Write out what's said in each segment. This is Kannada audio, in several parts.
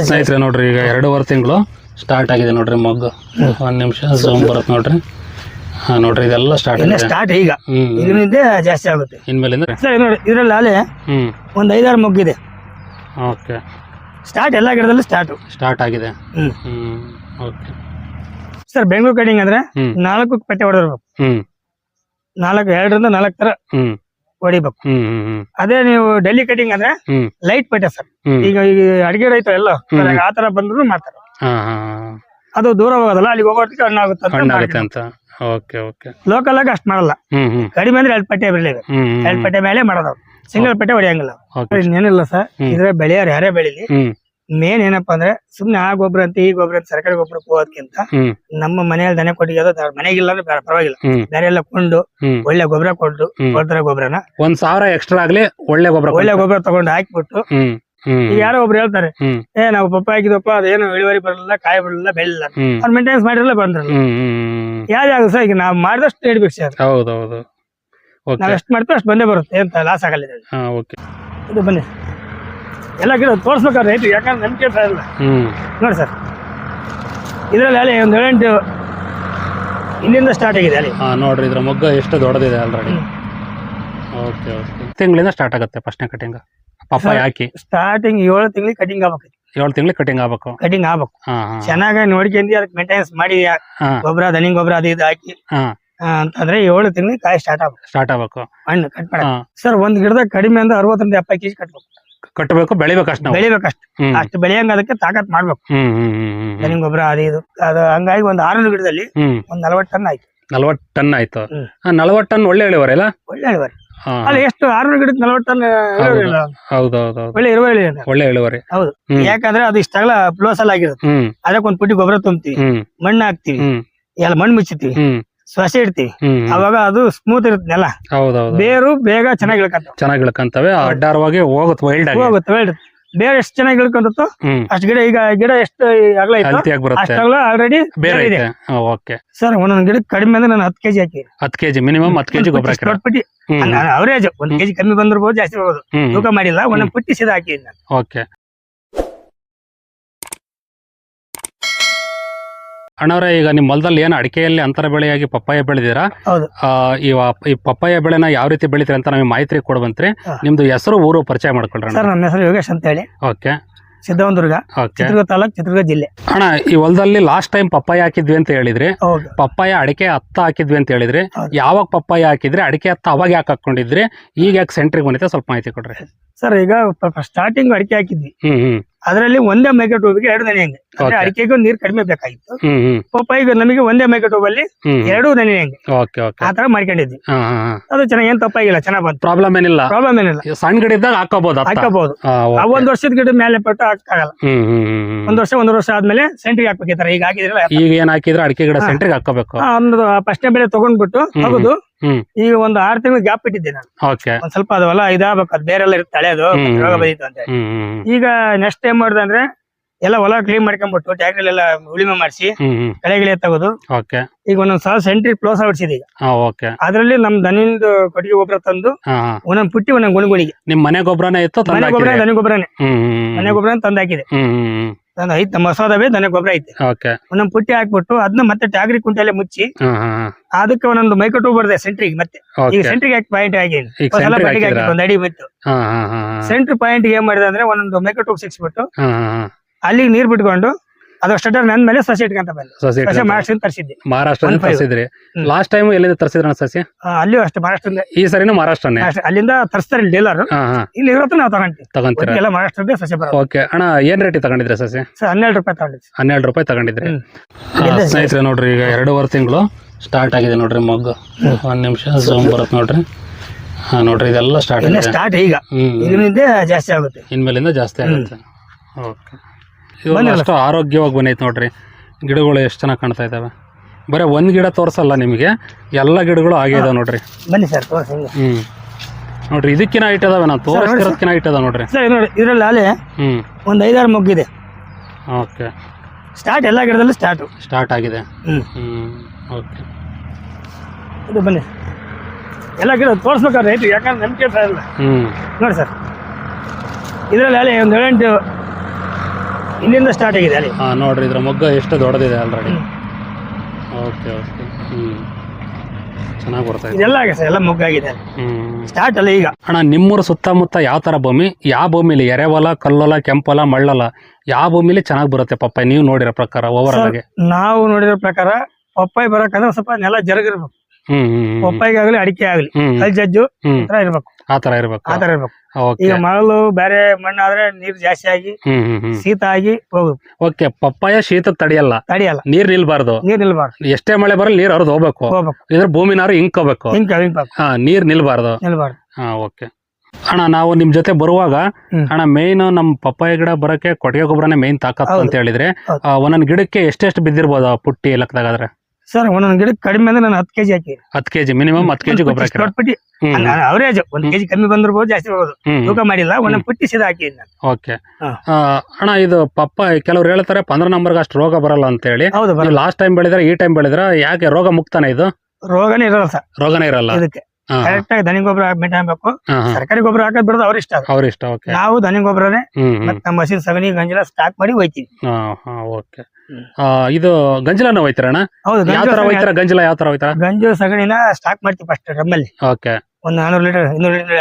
ಸ್ನೇಹಿತರೆ ನೋಡ್ರಿ ಈಗ ಎರಡೂವರೆ ತಿಂಗಳು ಸ್ಟಾರ್ಟ್ ಆಗಿದೆ ನೋಡ್ರಿ ಮೊಗ್ಗು. ಒಂದ್ ನಿಮಿಷ ಝೂಮ್ ಬರುತ್ತೆ ನೋಡ್ರಿ. ಹಾ ನೋಡ್ರಿ ಇದೆಲ್ಲ ಸ್ಟಾರ್ಟ್ ಆಗಿದೆ. ಸ್ಟಾರ್ಟ್ ಈಗ. ಇದರಿಂದ ಜಾಸ್ತಿ ಆಗುತ್ತೆ. ಇನ್ಮೇಲೆ ಸರ್ ನೋಡಿ ಇದ್ರಲ್ಲಿ ಅಲೆ ಹ್ಮ್. ಒಂದ್ ಐದಾರು ಮೊಗ್ಗಿದೆ. ಓಕೆ. ಸ್ಟಾರ್ಟ್ ಎಲ್ಲ ಗಿಡದಲ್ಲೂ ಸ್ಟಾರ್ಟ್ ಸ್ಟಾರ್ಟ್ ಆಗಿದೆ. Hmm. Okay. Sir Bengaluru cutting ಅಂದ್ರೆ ನಾಲ್ಕು ಪಟ್ಟೆ ಹೊಡೆದಿರ್ಬೇಕು. ಹ್ಮ್. ನಾಲ್ಕು ಎರಡರಿಂದ ನಾಲ್ಕು ತರ ಹ್ಮ್. ಹೊಡಿಬೇಕು. ಅದೇ ನೀವು ಡೆಲ್ಲಿ ಕಟಿಂಗ್ ಅಂದ್ರೆ ಲೈಟ್ ಪೇಟೆ ಸರ್. ಈಗ ಈ ಅಡಿಗೆ ರೈತ ಎಲ್ಲ ಆತರ ಆ ತರ ಬಂದ್ರು ಮಾಡ್ತಾರೆ. ಅದು ದೂರ ಹೋಗೋದಲ್ಲ ಅಲ್ಲಿ ಹೋಗೋದಕ್ಕೆ ಹಣ್ಣಾಗುತ್ತೆ ಅಂತ ಲೋಕಲ್ ಆಗಿ ಅಷ್ಟು ಮಾಡಲ್ಲ. ಕಡಿಮೆ ಅಂದ್ರೆ ಎರಡು ಪಟ್ಟೆ ಹ್ಮ್ ಎರಡು ಪಟ್ಟೆ ಮೇಲೆ ಮಾಡೋದು. ಸಿಂಗಲ್ ಪಟ್ಟೆ ಹೊಡೆಯಂಗಿಲ್ಲ. ಇನ್ನೇನಿಲ್ಲ ಸರ್. ಇದ್ರೆ ಬೆಳೆಯೋರು ಯಾರೇ ಬೆಳಿಲಿ. ಮೇನ್ ಏನಪ್ಪಾ ಅಂದ್ರೆ ಸುಮ್ನೆ ಆ ಗೊಬ್ಬರ ಅಂತ ಈ ಗೊಬ್ಬರ ಅಂತ ಸರ್ಕಾರಿ ಗೊಬ್ಬರ ಹೋಗೋದಕ್ಕಿಂತ ನಮ್ಮ ಮನೆಯಲ್ಲಿ ದನ ಕೊಟ್ಟಿಗೆ ಮನೆಗಿಲ್ಲ ಅಂದ್ರೆ ಪರವಾಗಿಲ್ಲ. ಬೇರೆ ಎಲ್ಲ ಕೊಂಡು ಒಳ್ಳೆ ಗೊಬ್ಬರ ಕೊಟ್ಟು. ಕೊಡ್ತಾರೆ ಗೊಬ್ಬರನ ಒಂದ್ ಸಾವಿರ ಎಕ್ಸ್ಟ್ರಾ ಆಗ್ಲಿ ಒಳ್ಳೆ ಗೊಬ್ಬರ ಒಳ್ಳೆ ಗೊಬ್ಬರ ತಗೊಂಡು ಹಾಕ್ಬಿಟ್ಟು ಈಗ ಯಾರೋ ಒಬ್ರು ಹೇಳ್ತಾರೆ ಏ ನಾವು ಪಪ್ಪ ಹಾಕಿದಪ್ಪ ಅದೇನು ಇಳುವರಿ ಬರಲಿಲ್ಲ ಕಾಯಿ ಬರಲಿಲ್ಲ ಬೆಳಿಲ್ಲ ಅವ್ರು ಮೇಂಟೆನೆನ್ಸ್ ಮಾಡಿರಲ್ಲ ಬಂದ್ರಲ್ಲ. ಯಾವ್ದಾಗ ಸರ್ ಈಗ ನಾವು ಮಾಡಿದಷ್ಟು ಹೇಳ್ಬೇಕು ಸರ್ ಹೌದೌದು. ಓಕೆ. ನಾವ್ ಎಷ್ಟು ಮಾಡ್ತೀವಿ ಅಷ್ಟು ಬಂದೇ ಬರುತ್ತೆ ಅಂತ ಲಾಸ್ ಆಗಲ್ಲ ಇದು ಬನ್ನಿ. ಎಲ್ಲ ಗಿಡ ತೋರಿಸ್ಬೇಕಾದ್ರೆ ರೈತರು ಯಾಕಂದ್ರೆ ನಂಬಿಕೆ ಇಲ್ಲ ನೋಡಿ ಸರ್ ಇದರಲ್ಲಿ ಅಲ್ಲಿ ಒಂದು ಏಳೆಂಟು ಇಲ್ಲಿಂದ ಸ್ಟಾರ್ಟ್ ಆಗಿದೆ ಅಲ್ಲಿ. ಹಾಂ ನೋಡ್ರಿ ಇದ್ರ ಮೊಗ್ಗ ಎಷ್ಟು ದೊಡ್ಡದಿದೆ ಆಲ್ರೆಡಿ ಓಕೆ ಓಕೆ ತಿಂಗಳಿಂದ ಸ್ಟಾರ್ಟ್ ಆಗುತ್ತೆ ಫಸ್ಟ್ನೇ ಕಟಿಂಗ್ ಪಪ್ಪಾಯ ಹಾಕಿ. ಸ್ಟಾರ್ಟಿಂಗ್ ಏಳು ತಿಂಗಳಿಗೆ ಕಟಿಂಗ್ ಆಗ್ಬೇಕು. ಏಳು ತಿಂಗಳಿಗೆ ಕಟಿಂಗ್ ಆಗ್ಬೇಕು. ಕಟಿಂಗ್ ಆಗ್ಬೇಕು. ಚೆನ್ನಾಗಿ ನೋಡ್ಕೊಂಡು ಅದಕ್ಕೆ ಮೇಂಟೆನೆನ್ಸ್ ಮಾಡಿ ಗೊಬ್ಬರ ದನಿ ಗೊಬ್ಬರ ಅದು ಇದು ಹಾಕಿ. ಅಂತಂದ್ರೆ ಏಳು ತಿಂಗಳಿಗೆ ಕಾಯಿ ಸ್ಟಾರ್ಟ್ ಆಗ್ಬೇಕು. ಸ್ಟಾರ್ಟ್ ಆಗ್ಬೇಕು. ಹಣ್ಣು ಕಟ್ ಮಾಡ. ಸರ್ ಒಂದ್ ಗಿಡದಾಗ ಕಡಿಮೆ ಅಂದ್ರೆ ಅರವತ್ತರಿಂದ ಎಪ್ಪತ್ತು ಕೆಜಿ ಕಟ್ಬೇಕು. ಕಟ್ಟಬೇಕು ಬೆಳಿಬೇಕು ಅಷ್ಟು ನಾವು. ಬೆಳಿಬೇಕು ಅಷ್ಟು. ಹ್ಮ್. ಅಷ್ಟು ಬೆಳೆಯಂಗ ಅದಕ್ಕೆ ತಾಕತ್ ಮಾಡ್ಬೇಕು. ಹ್ಮ್ ಹ್ಮ್ ಹ್ಮ್ ಹ್ಮ್ ದನಿ ಗೊಬ್ಬರ ಅದು ಇದು. ಅದು ಹಂಗಾಗಿ ಒಂದು ಆರು ಗಿಡದಲ್ಲಿ ಹ್ಮ್. ಒಂದ್ ನಲವತ್ತು ಟನ್ ಆಯ್ತು. ನಲ್ವತ್ತು ಟನ್ ಆಯ್ತು. ಹ್ಮ್. ನಲ್ವತ್ತು ಟನ್ ಒಳ್ಳೆ ಇಳುವರಿ ಅಲ್ಲ? ಒಳ್ಳೆ ಇಳುವರಿ. ಹಾ. ಅಲ್ಲ ಎಷ್ಟು ಆರುನೂರು ಗಿಡದ ನಲವತ್ತು ಟನ್ ಇಳುವರಿ ಒಳ್ಳೆ ಇಳುವರಿ ಇದೆ. ಒಳ್ಳೆ ಇಳುವರಿ. ಹೌದು. ಹ್ಮ್. ಯಾಕಂದ್ರೆ ಅದು ಇಷ್ಟಾಗಲ ಪ್ಲೋಸಲ್ ಆಗಿರುತ್ತೆ. ಹ್ಮ್. ಅದಕ್ಕೆ ಒಂದ್ ಪುಟ್ಟಿ ಗೊಬ್ಬರ ತುಂಬ್ತೀವಿ. ಹ್ಮ್. ಮಣ್ಣು ಹಾಕ್ತಿವಿ. ಹ್ಮ್. ಎಲ್ಲ ಮಣ್ಣು ಮುಚ್ಚುತ್ತೀವಿ ಹ್ಮ್. ಸೊಸೆ ಇಡ್ತೀವಿ. ಹ್ಮ್ ಅವಾಗ ಅದು ಸ್ಮೂತ್ ಇರುತ್ತೆ ನೆಲ ಹೌದೌದು. ಬೇರು ಬೇಗ ಚೆನ್ನಾಗಿ ಚೆನ್ನಾಗಿ ಇಳ್ಕಂತವೆ ಅಡ್ಡಾರವಾಗಿ ಹೋಗುತ್ತೆ ವೈಲ್ಡ್ ಆಗಿ. ಹೋಗುತ್ತೆ ವೈಲ್ಡ್ ಬೇರೆ ಎಷ್ಟು ಚೆನ್ನಾಗಿ ಇಳ್ಕೊಂತೋ ಹ್ಮ್. ಅಷ್ಟು ಗಿಡ ಈಗ ಗಿಡ ಎಷ್ಟು ಅಗಲ ಇತ್ತು ಬರುತ್ತೆ. ಅಷ್ಟಾಗಲ ಆಲ್ರೆಡಿ ಬೇರೆ ಇದೆ ಐತೆ. ಓಕೆ ಸರ್ ಒಂದೊಂದು ಗಿಡಕ್ಕೆ ಕಡಿಮೆ ಅಂದ್ರೆ ನಾನು ಹತ್ತು ಕೆಜಿ ಹಾಕಿ ಹತ್ತು ಕೆಜಿ ಮಿನಿಮಮ್ ಹತ್ತು ಕೆಜಿ ಗೊಬ್ಬರ ಹಾಕಿರ. ಪುಟ್ಟಿ. ಹ್ಮ್. ಅವರೇಜ್. ಒಂದ್ ಕೆಜಿ ಕಮ್ಮಿ ಬಂದಿರಬಹುದು ಜಾಸ್ತಿ ಹ್ಮ್. ತೂಕ ಮಾಡಿಲ್ಲ ಒಂದೊಂದು ಪುಟ್ಟಿ ಸೀದಾ ಹಾಕಿದ್ದೀನಿ ನಾನು. ಓಕೆ ಅಣ್ಣವ್ರೆ ಈಗ ನಿಮ್ಮ ಹೊಲದಲ್ಲಿ ಏನು ಅಡಿಕೆಯಲ್ಲಿ ಅಂತರ ಬೆಳೆಯಾಗಿ ಪಪ್ಪಾಯ ಬೆಳೆದಿರಾ? ಹೌದು. ಆ, ಈ ವ- ಈ ಪಪ್ಪಾಯ ಬೆಳೆನ ಯಾವ ರೀತಿ ಬೆಳಿತೀರಿ ಅಂತ ನಮಗೆ ಮಾಹಿತಿ ಕೊಡ್ಬಂತ್ರಿ ಹಾ. ನಿಮ್ದು ಹೆಸರು ಊರು ಪರಿಚಯ ಮಾಡ್ಕೊಳ್ರಿ ಸರ್ ನನ್ನ ಹೆಸರು ಯೋಗೇಶ್ ಅಂತ ಹೇಳಿ ಓಕೆ. ಸಿದ್ಧವಂದುರ್ಗ ಓಕೆ. ಚಿತ್ರದುರ್ಗ ತಾಲೂಕ್ ಚಿತ್ರದುರ್ಗ ಜಿಲ್ಲೆ. ಅಣ್ಣ ಈ ಹೊಲದಲ್ಲಿ ಲಾಸ್ಟ್ ಟೈಮ್ ಪಪ್ಪಾಯ ಹಾಕಿದ್ವಿ ಅಂತ ಹೇಳಿದ್ರಿ. ಹೌದು. ಪಪ್ಪಾಯ ಅಡಿಕೆ ಹತ್ತ ಹಾಕಿದ್ವಿ ಅಂತ ಹೇಳಿದ್ರಿ. ಹೌದು. ಯಾವಾಗ ಪಪ್ಪಾಯ ಹಾಕಿದ್ರಿ? ಅಡಿಕೆ ಹತ್ತ ಅವಾಗ ಯಾಕೆ ಹಾಕೊಂಡಿದ್ರಿ? ಈಗ ಯಾಕೆ ಸೆಂಟ್ರಿಗೆ ಬಂದಿದೆ? ಸ್ವಲ್ಪ ಮಾಹಿತಿ ಕೊಡ್ರಿ. ಸರ್ ಈಗ ಸ್ಟಾರ್ಟಿಂಗ್ ಅಡಿಕೆ ಹಾಕಿದ್ವಿ. ಹ್ಮ್ ಹ್ಮ್. ಅದರಲ್ಲಿ ಒಂದೇ ಮೈಕೆ ಹೂವಿಗೆ ಎರಡು ನೆನೆ ಹಂಗೆ. ಅಂದ್ರೆ. ಅಡಿಕೆಗೂ ನೀರ್ ಕಡಿಮೆ ಬೇಕಾಗಿತ್ತು. ಪಪ್ಪಾಯಿಗೆ ನಮಗೆ ಒಂದೇ ಮೈಕೆ ಹೂವಲ್ಲಿ ಎರಡು ನೆನೆ ಹಂಗೆ. ಆತರ ಮಾಡ್ಕೊಂಡಿದ್ವಿ. ಅದು ಚೆನ್ನಾಗಿ ಏನ್ ತಪ್ಪಾಗಿಲ್ಲ ಚೆನ್ನಾಗ್ ಬಂತು. ಪ್ರಾಬ್ಲಮ್ ಏನಿಲ್ಲ. ಪ್ರಾಬ್ಲಮ್ ಏನಿಲ್ಲ. ಸಣ್ಣ ಗಿಡ ಇದ್ದಾಗ ಹಾಕೋಬಹುದು ಹಾಕೋಬಹುದು. ಒಂದ್ ವರ್ಷದ ಗಿಡ ಮೇಲೆ ಪಟ್ಟು ಹಾಕಕ್ಕಾಗಲ್ಲ ಹ್ಮ್. ಒಂದ್ ವರ್ಷ ಒಂದ್ ವರ್ಷ ಆದ್ಮೇಲೆ ಸೆಂಟ್ರಿಗೆ ಹಾಕ್ಬೇಕಿತ್ತಾರ ಈಗ ಹಾಕಿದ್ರಲ್ಲ. ಈಗ ಏನ್ ಹಾಕಿದ್ರೆ ಅಡಿಕೆ ಗಿಡ. ಸೆಂಟ್ರಿಗೆ ಹಾಕೋಬೇಕು ಒಂದು ಫಸ್ಟ್ನೇ ಬೆಳೆ ತಗೊಂಡ್ಬಿಟ್ಟು ಹೌದು ತಗದು. ಈಗ ಒಂದು ಆರು ತಿಂಗಳು ಗ್ಯಾಪ್ ಇಟ್ಟಿದ್ದೆ ನಾನು. ಒಂದ್ ಸ್ವಲ್ಪ ಅದವಲ್ಲ ಹೊಲ ಇದಾಗಬೇಕು ಅದು ಬೇರೆ ಎಲ್ಲ ಇರುತ್ತೆ ತಳೆಯೋದು ರೋಗ ಬಂದಿತ್ತು ಅಂತ ಈಗ ನೆಕ್ಸ್ಟ್ ಟೈಮ್ ಮಾಡುದಂದ್ರೆ ಅಂದ್ರೆ ಎಲ್ಲ ಹೊಲ ಕ್ಲೀನ್ ಮಾಡ್ಕೊಂಡ್ಬಿಟ್ಟು ಟ್ಯಾಕ್ಟರ್ ಎಲ್ಲ ಉಳಿಮೆ ಮಾಡಿಸಿ ಕಳೆಗಳೇ ಕಳೆ ಗಿಳೆ ತೆಗೆದು ಈಗ ಒಂದೊಂದ್ ಸಾವಿರ ಸೆಂಟ್ರಿ ಕ್ಲೋಸ್ ಹೊಡ್ಸಿದೆ ಈಗ. ಅದರಲ್ಲಿ ನಮ್ ದನಿಂದ ಕೊಟ್ಟಿಗೆ ಗೊಬ್ಬರ ತಂದು ಒಂದೊಂದ್ ಪುಟ್ಟಿ ಒಂದೊಂದ್ ಗುಣಗುಣಿಗೆ. ನಿಮ್ ಮನೆ ಗೊಬ್ಬರನೇ ಇತ್ತು ಮನೆ ಗೊಬ್ಬರ? ದನಿ ಗೊಬ್ಬರನೇ. ಮನೆ ಗೊಬ್ಬರ ತಂದು ತಂದು ಐತ್ ನಮ್ಮ ಹೊಸದವೇ ದನ ಗೊಬ್ಬರ ಐತೆ. ಓಕೆ. ಒಂದೊಂದ್ ಪುಟ್ಟಿ ಹಾಕ್ಬಿಟ್ಟು ಅದನ್ನ ಮತ್ತೆ ಟ್ಯಾಗ್ರಿ ಕುಂಟೆಲೆ ಮುಚ್ಚಿ ಅದಕ್ಕೆ ಒಂದೊಂದು ಮೈಕಟ್ಟು ಬರ್ದೆ ಸೆಂಟ್ರಿಗೆ ಮತ್ತೆ. ಈಗ ಸೆಂಟ್ರಿಗೆ ಹಾಕಿ ಪಾಯಿಂಟ್ ಆಗಿ ಸಲ? ಹಾಕಿ ಒಂದ್ ಅಡಿ ಬಿತ್ತು ಸೆಂಟ್ರ್ ಪಾಯಿಂಟ್ ಏನ್ ಮಾಡಿದೆ ಅಂದ್ರೆ ಒಂದೊಂದು ಮೈಕಟ್ಟು ಸಿಕ್ಸ್ಬಿಟ್ಟು ಅಲ್ಲಿಗೆ ನೀರ್ ಬಿಟ್ಕೊಂಡು ಅದು ಸ್ಟಟರ್ ನನ್ನ ಮೇಲೆ ಸಸಿ ಇಟ್ಕೊಂತ ಬಂದು. ಸಸಿ ಸಸಿ ತರಿಸಿದ್ದೆ. ಮಹಾರಾಷ್ಟ್ರದಿಂದ One ತರಿಸಿದ್ರಿ. ಲಾಸ್ಟ್ ಟೈಮ್ ಎಲ್ಲಿಂದ ತರಿಸಿದ್ರ ಸಸಿ? ಅಲ್ಲಿಯೂ ಅಷ್ಟೇ ಮಹಾರಾಷ್ಟ್ರದಿಂದ. ಈ ಸರಿನೂ ಮಹಾರಾಷ್ಟ್ರನೇ? ಅಷ್ಟೇ ಅಲ್ಲಿಂದ ತರಿಸ್ತಾರೆ ಡೀಲರ್ ಇಲ್ಲಿ ಇರೋತ್ರ ನಾವು ತಗೊಂತೀವಿ ತಗೊಂತೀರಾ? ಎಲ್ಲ ಮಹಾರಾಷ್ಟ್ರದೇ ಸಸಿ ಬರೋದು. ಓಕೆ ಅಣ್ಣ ಏನ್ ರೇಟ್ ತಗೊಂಡಿದ್ರಿ ಸಸಿ? ಸರ್ ಹನ್ನೆರಡು ರೂಪಾಯಿ ತಗೊಂಡಿದ್ರಿ ಹನ್ನೆರಡು ರೂಪಾಯಿ ತಗೊಂಡಿದ್ರಿ. ಸ್ನೇಹಿತರೆ ನೋಡ್ರಿ ಈಗ ಎರಡೂವರೆ ತಿಂಗಳು ಸ್ಟಾರ್ಟ್ ಆಗಿದೆ ನೋಡ್ರಿ ಮೊಗ್ಗು ಒಂದ್ ನಿಮಿಷ ಝೂಮ್ ಬರುತ್ತೆ ನೋಡ್ರಿ. ಹಾ ನೋಡ್ರಿ ಇದೆಲ್ಲ ಸ್ಟಾರ್ಟ್ ಸ್ಟಾರ್ಟ್ ಈಗ. ಜಾಸ್ತಿ ಆಗುತ್ತೆ. ಇನ್ಮೇಲಿಂದ ಜಾಸ್ತಿ ಆಗುತ್ತೆ. ಓಕೆ. ಅಷ್ಟು ಆರೋಗ್ಯವಾಗಿ ಬಂದೈತೆ ನೋಡ್ರಿ. ಗಿಡಗಳು ಎಷ್ಟು ಚೆನ್ನಾಗಿ ಕಾಣ್ತಾ ಇದಾವೆ. ಬರೀ ಒಂದ್ ಗಿಡ ತೋರ್ಸಲ್ಲ ನಿಮಗೆ? ಎಲ್ಲ ಗಿಡಗಳು ಆಗೇ ಇದಾವೆ ನೋಡ್ರಿ. ಬನ್ನಿ ಸರ್ ತೋರಿಸಿ ಹ್ಮ್. ನೋಡ್ರಿ ಇದಕ್ಕಿನ ಹೈಟ್ ಅದಾವೆ ನಾವು ತೋರಿಸ್ತಿರೋದಕ್ಕಿನ ಹೈಟ್ ಅದಾವೆ ನೋಡ್ರಿ. ಸರ್ ನೋಡಿ ಇದ್ರಲ್ಲಿ ಆಲೆ ಹ್ಮ್. ಒಂದ್ ಐದಾರು ಮೊಗ್ಗಿದೆ. ಓಕೆ. ಸ್ಟಾರ್ಟ್ ಎಲ್ಲ ಗಿಡದಲ್ಲೂ ಸ್ಟಾರ್ಟ್ ಸ್ಟಾರ್ಟ್ ಆಗಿದೆ. ಹ್ಮ್. Hmm okay. ಇದು ಬನ್ನಿ. ಎಲ್ಲ ಗಿಡ ತೋರಿಸ್ಬೇಕಾದ್ರೆ ರೈತರು ಯಾಕಂದ್ರೆ ನಂಬಿಕೆ ಇಲ್ಲ ಹ್ಮ್. ನೋಡಿ ಸರ್. ಇದರಲ್ಲಿ ಆಲೆ ಒಂದು ಏಳೆಂಟು ಇಲ್ಲಿಂದ ಸ್ಟಾರ್ಟ್ ಆಗಿದೆ ಅಲ್ಲಿ. ಹಾ ನೋಡ್ರಿ ಇದ್ರ ಮೊಗ್ಗ ಎಷ್ಟು ದೊಡ್ಡದಿದೆ ಆಲ್ರೆಡಿ ಓಕೆ ಓಕೆ ಚೆನ್ನಾಗಿ ಬರ್ತಾ ಇದೆ. ಎಲ್ಲ ಆಗಿದೆ ಸರ್ ಎಲ್ಲ ಮೊಗ್ಗಾಗಿದೆ ಹ್ಮ್. ಸ್ಟಾರ್ಟ್ ಅಲ್ಲ ಈಗ. ಅಣ್ಣ ನಿಮ್ಮೂರ ಸುತ್ತಮುತ್ತ ಯಾವ ಥರ ಭೂಮಿ? ಯಾವ ಭೂಮಿಲಿ? ಎರೆವಲ ಕಲ್ಲೊಲ ಕೆಂಪಲ ಮಳ್ಳಲ ಯಾವ ಭೂಮಿಲಿ ಚೆನ್ನಾಗಿ ಬರುತ್ತೆ ಪಪ್ಪಾಯ? ನೀವು ನೋಡಿರೋ ಪ್ರಕಾರ ಓವರ್ ಆಗಿ. ನಾವು ನೋಡಿರೋ ಪ್ರಕಾರ ಪಪ್ಪಾಯಿ ಬರಕಂದ್ರೆ ಸ್ವಲ್ಪ ನೆಲ ಜರಗಿರ್ಬೇಕು. ಪಪ್ಪಾಯಿಗೆ ಆಗಲಿ ಅಡಿಕೆ ಆಗಲಿ. ಕಲ್ ಜಜ್ಜು ತರ ಇರ್ಬೇಕು. ಆ ಥರ ಇರ್ಬೇಕು. ಆತರ ತರ ಇರ್ಬೇಕು. ಈಗ ಮರಳು ಬೇರೆ ಮಣ್ಣಾದ್ರೆ ನೀರ್ ಜಾಸ್ತಿ ಆಗಿ ಶೀತ ಆಗಿ ಹೋಗುದು ಓಕೆ ಪಪ್ಪಾಯ ಶೀತ ತಡೆಯಲ್ಲ. ತಡಿಯಲ್ಲ. ನೀರ್ ನಿಲ್ಬಾರ್ದು. ನೀರ್ ನಿಲ್ಬಾರ್ದು. ಎಷ್ಟೇ ಮಳೆ ಬರಲಿ ನೀರ್ ಹರಿದು ಹೋಗ್ಬೇಕು. ಇದ್ರ ಭೂಮಿನಾರು ಇಂಕೋಬೇಕು. ನೀರ್ ನಿಲ್ಬಾರ್ದು. ನಿಲ್ಬಾರ್ದು. ಹಾ ಓಕೆ. ಅಣ್ಣ ನಾವು ನಿಮ್ ಜೊತೆ ಬರುವಾಗ ಅಣ್ಣ ಮೇನ್ ನಮ್ ಪಪ್ಪಾಯ ಗಿಡ ಬರಕ್ಕೆ ಕೊಟ್ಟಿಗೆ ಗೊಬ್ಬರನೇ ಮೇನ್ ತಾಕತ್ತು ಅಂತ ಹೇಳಿದ್ರೆ ಆ, ಒಂದೊಂದ್ ಗಿಡಕ್ಕೆ ಎಷ್ಟೆಷ್ಟು ಬಿದ್ದಿರ್ಬೋದು ಪುಟ್ಟಿ ಲೆಕ್ಕದಾಗಾದ್ರೆ ಸರ್ ಒಂದೊಂದ್ ಗಿಡಕ್ಕೆ ಕಡಿಮೆ ಅಂದ್ರೆ ನಾನು ಹತ್ತು ಕೆಜಿ ಹಾಕಿ ಹತ್ತು ಕೆಜಿ ಮಿನಿಮಮ್ ಹತ್ತು ಕೆಜಿ ಗೊಬ್ಬರ ಹಾಕಿರ? ಪುಟ್ಟಿ. ಅವರೇಜ್ ಒಂದ್ ಕೆಜಿ ಕಮ್ಮಿ ಬಂದಿರ್ಬೋದು ಜಾಸ್ತಿ ಬರ್ಬೋದು ತೂಕ ಮಾಡಿಲ್ಲ ಒಂದೊಂದು ಪುಟ್ಟಿ ಸಿದ ಹಾಕಿ ಓಕೆ. ಅಣ್ಣ ಇದು ಪಪ್ಪ ಕೆಲವ್ರು ಹೇಳ್ತಾರೆ ಪಂದ್ರ ನಂಬರ್ಗೆ ಅಷ್ಟು ರೋಗ ಬರಲ್ಲ ಅಂತ ಹೇಳಿ ಹೌದು ಲಾಸ್ಟ್ ಟೈಮ್ ಬೆಳೆದ್ರೆ ಈ ಟೈಮ್ ಬೆಳಿದ್ರೆ ಯಾಕೆ ರೋಗ ಮುಕ್ತಾನೆ ಇದು? ರೋಗನೇ ಇರಲ್ಲ ಸರ್. ರೋಗನೇ ಇರಲ್ಲ. ಇದಕ್ಕೆ. ಹಾ, ಕರೆಕ್ಟ್ ಆಗಿ ದನಿ ಗೊಬ್ಬರ ಮೇಂಟೈನ್ ಹಾ. ಸರ್ಕಾರಿ ಗೊಬ್ಬರ ಹಾಕೋದ್ ಬಿಡೋದು ಅವ್ರ ಇಷ್ಟ. ಅವ್ರ ಇಷ್ಟ ಓಕೆ ನಾವು ದನಿ ಗೊಬ್ಬರನೇ ಮತ್ತೆ ನಮ್ಮ ಹಸಿರು ಸಗಣಿ ಗಂಜಲ ಸ್ಟಾಕ್ ಮಾಡಿ ಹೋಯ್ತೀವಿ ಓಕೆ. ಇದು ಗಂಜಲನ ಹೋಯ್ತಾರಣ್ಣ ಹೌದು ಯಾವ ತರ ಹೋಯ್ತಾರ ಗಂಜಲ ಯಾವ ತರ ಹೋಯ್ತಾರ ಗಂಜಲ ಸಗಣಿನ ಸ್ಟಾಕ್ ಮಾಡ್ತೀವಿ ಫಸ್ಟ್ ಡ್ರಮ್ಮಲ್ಲಿ ಓಕೆ ಒಂದ್ ನಾನೂರು ಲೀಟರ್ ಇನ್ನೂರು ಲೀಟರ್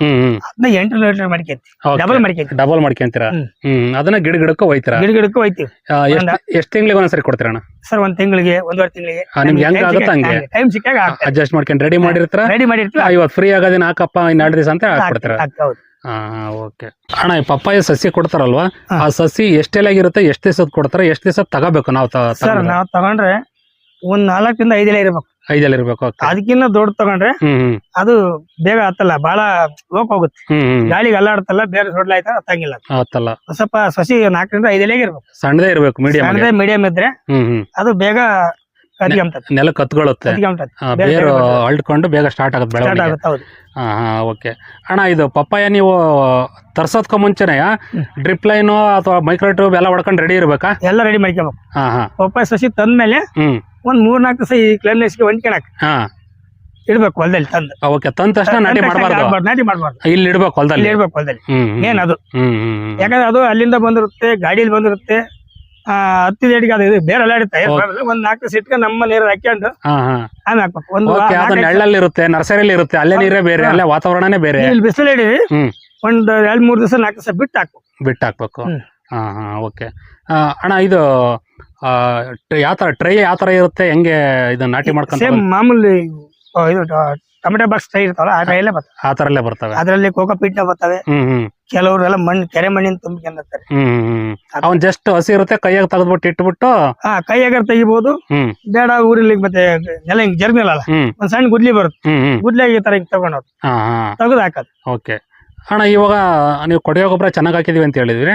ಹ್ಮ್ ಹ್ಮ್. ಅದನ್ನ ಎಂಟು ಲೀಟರ್ ಮಡಿಕೆ ಡಬಲ್ ಮಡಿಕೆ ಡಬಲ್ ಮಾಡ್ಕೊಂತೀರಾ? ಹ್ಮ್. ಹ್ಮ್ ಅದನ್ನ ಗಿಡ ಗಿಡಕ್ಕೂ ಹೋಯ್ತೀರ ಗಿಡ ಗಿಡಕ್ಕೂ ಹೋಯ್ತೀವಿ ಎಷ್ಟು ಎಷ್ಟು ತಿಂಗಳಿಗೆ ಒಂದ್ಸರಿ ಕೊಡ್ತೀರ ಸರ್ ಒಂದ್ ತಿಂಗಳಿಗೆ ಒಂದೂವರೆ ತಿಂಗಳಿಗೆ. ಹಾ, ನಿಮ್ಗೆ ಹೆಂಗ್ ಆಗುತ್ತೋ ಹಂಗೆ. ಟೈಮ್ ಸಿಕ್ಕಾಗ ಅಡ್ಜಸ್ಟ್ ಮಾಡ್ಕೊಂಡು ರೆಡಿ ಮಾಡಿರ್ತಾರ? ರೆಡಿ ಮಾಡಿರ್ತೀವಿ. ಇವತ್ತು ಫ್ರೀ ಆಗೋದಿನ ಹಾಕಪ್ಪ ಎರಡು ದಿವಸ ಅಂತ ಹಾಕ್ಬಿಡ್ತಾರ? ಹಾ ಓಕೆ ಅಣ್ಣ ಈ ಪಪ್ಪಾಯ ಸಸಿ ಕೊಡ್ತಾರಲ್ವಾ? ಹಾ. ಆ ಸಸಿ ಎಷ್ಟೆಲಾಗಿರುತ್ತೆ ಎಷ್ಟ್ ದಿವಸದ ಕೊಡ್ತಾರ ಎಷ್ಟ್ ದಿವಸ ತಗೋಬೇಕು ನಾವು ಸರ್ ನಾವ್ ತಗೊಂಡ್ರೆ ಒಂದ್ ನಾಲ್ಕರಿಂದ ಐದೆಲೆ ಇರ್ಬೇಕು. ಐದಲ್ಲಿ ಇರ್ಬೇಕು ಅದಕ್ಕಿನ್ನ ಅದಕ್ಕಿಂತ ದೊಡ್ಡ ತಗೊಂಡ್ರೆ ಹ್ಮ್ ಹ್ಮ್. ಅದು ಬೇಗ ಹತ್ತಲ್ಲ ಬಹಳ ಲೋಕ ಹೋಗುತ್ತೆ. ಹ್ಮ್ ಹ್ಮ್. ಗಾಳಿಗೆ ಅಲ್ಲಾಡ್ತಲ್ಲ ಬೇರೆ ಸೊಡ್ಲಾಯ್ತ ಹತ್ತಂಗಿಲ್ಲ ಅದು. ಆತಲ್ಲ ಒಂದ್ ಸ್ವಲ್ಪ ಸಸಿ ನಾಲ್ಕರಿಂದ ಐದೆಲೆಗೆ ಇರ್ಬೇಕು. ಸಣ್ಣದೇ ಇರ್ಬೇಕು ಮೀಡಿಯಂ ಸಣ್ಣದೇ ಮೀಡಿಯಂ ಇದ್ರೆ ಹ್ಮ್ ಹ್ಮ್. ಅದು ಬೇಗ ಕತ್ಕೊಂತದೆ ನೆಲ ಕತ್ಕೊಳ್ಳುತ್ತೆ ಕತ್ಕೊಂತದೆ ಆ, ಬೇರೆ ಅಳ್ಕೊಂಡು ಬೇಗ ಸ್ಟಾರ್ಟ್ ಆಗುತ್ತೆ ಸ್ಟಾರ್ಟ್ ಬೆಳವಣಿಗೆ. ಆಗುತ್ತೆ ಹೌದು. ಹಾ ಹಾ ಓಕೆ ಅಣ್ಣ ಇದು ಪಪ್ಪಾಯ ನೀವು ತರ್ಸೋದ್ಕೊ ಮುಂಚೆನೆ ಡ್ರಿಪ್ ಲೈನು ಅಥವಾ ಮೈಕ್ರೋ ಟ್ಯೂಬ್ ಎಲ್ಲ ಹೊಡ್ಕೊಂಡು ರೆಡಿ ಇರ್ಬೇಕಾ? ಎಲ್ಲ ರೆಡಿ ಮಾಡ್ಕೊಬೇಕು. ಹಾ ಹಾ. ಪಪ್ಪಾಯ ಸಸಿ ತಂದ್ಮೇಲೆ ಹ್ಮ್. ಒಂದ್ ಮೂರ್ ನಾಲ್ಕು ದಿವಸ ಈ ಕ್ಲೈಮ್ನೆಸ್ಗೆ ಹೊಂದ್ಕೊಳಕ್ ಹಾ. ಇಡ್ಬೇಕು ಹೊಲದಲ್ಲಿ ತಂದು. ಓಕೆ ತಂದ ತಕ್ಷಣ ನಾಟಿ ಮಾಡಬಾರ್ದು. ಹಾಕ್ಬಾರ್ದು, ನಾಟಿ ಮಾಡಬಾರ್ದು. ಇಲ್ಲಿ ಇಡ್ಬೇಕು ಹೊಲದಲ್ಲಿ. ಇಲ್ಲಿ ಇಡ್ಬೇಕು ಹೊಲದಲ್ಲಿ. ಹ್ಮ್. ಮೇನ್ ಅದು. ಹ್ಮ್. ಯಾಕಂದ್ರೆ ಅದು ಅಲ್ಲಿಂದ ಬಂದಿರುತ್ತೆ ಗಾಡಿಯಲ್ಲಿ ಬಂದಿರುತ್ತೆ. ಆ ಹತ್ತಿದ ಅಡಿಗೆ ಅದು ಇದು ಬೇರೆ ಅಲ್ಲಾಡುತ್ತೆ ಒಂದ್ ನಾಲ್ಕು ದಿವಸ ಇಟ್ಕೊಂಡು ನಮ್ಮ ನೀರು ಹಾಕ್ಕೊಂಡು ಹಾ ಹಾ. ಆಮೇಲೆ ಹಾಕ್ಬೇಕು. ಒಂದು ಓಕೆ ಅದು ನಾಲ್ಕೈದು ನೆಳ್ಳಲ್ಲಿ ಇರುತ್ತೆ ನರ್ಸರಿಲಿ ಇರುತ್ತೆ ಅಲ್ಲೇ ನೀರೇ ಬೇರೆ ಅಲ್ಲೇ ವಾತಾವರಣನೇ ಬೇರೆ. ಇಲ್ಲಿ ಬಿಸಿಲು ಹಿಡಿ ಹ್ಮ್. ಒಂದ್ ಎರಡ್ ಮೂರ್ ದಿವಸ ನಾಲ್ಕು ದಿವಸ ಬಿಟ್ಟು ಹಾಕ್ಬೇಕು. ಬಿಟ್ಟು ಹಾಕ್ಬೇಕು. ಹ್ಮ್. ಹಾ ಹಾ ಓಕೆ. ಅಣ್ಣ ಇದು ಯಾವ ಥರ ಟ್ರೈ ಯಾವ ಥರ ಇರುತ್ತೆ? ಹೆಂಗೆ ಇದು ನಾಟಿ ಮಾಡ್ಕೊಂಡು ಸೇಮ್ ಮಾಮೂಲಿ ಆ, ಇದು ಟೊಮೆಟೊ ಬಾಕ್ಸ್ ಟ್ರೈ ಇರ್ತಾವಲ್ಲ ಆ ಟ್ರೈಲೇ ಬರ್ತವೆ. ಆ ಥರಲ್ಲೇ ಬರ್ತವೆ. ಅದರಲ್ಲಿ ಕೋಕೋ ಪೀಟ್ ಬರ್ತವೆ. ಹ್ಮ್ ಹ್ಮ್. ಕೆಲವರೆಲ್ಲ ಮಣ್ಣು ಕೆರೆ ಮಣ್ಣಿನ ತುಂಬಿಕೊಂಡಿರ್ತಾರೆ ಹ್ಮ್ ಹ್ಮ್ ಹ್ಮ್. ಅವ್ನ್ ಜಸ್ಟ್ ಹಸಿ ಇರುತ್ತೆ ಕೈಯಾಗ ತೆಗೆದ್ಬಿಟ್ಟು ಇಟ್ಬಿಟ್ಟು ಹಾ ಕೈಯಾಗ ತೆಗಿಬಹುದು ಹ್ಮ್. ಬೇಡ ಊರಲ್ಲಿ ಮತ್ತೆ ನೆಲ ಹಿಂಗ್ ಜರ್ನಿಲ್ಲ ಹ್ಮ್. ಒಂದ್ ಸಣ್ಣ ಗುದ್ಲಿ ಬರುತ್ತೆ. ಗುದ್ಲಿ ಹ್ಮ್. ಗುದ್ಲಿಯಾಗಿ ಈ ತರ ಹಿಂಗ್ ತಗೊಂಡೋದು ಹಾ ಹಾ. ತೆಗೆದು ಹಾಕೋದು. ಓಕೆ. ಅಣ್ಣ ಇವಾಗ ನೀವು ಕೊಡೆಯೋ ಗೊಬ್ಬರ ಚೆನ್ನಾಗಿ ಹಾಕಿದೀವಿ ಅಂತ ಹೇಳಿದ್ರಿ.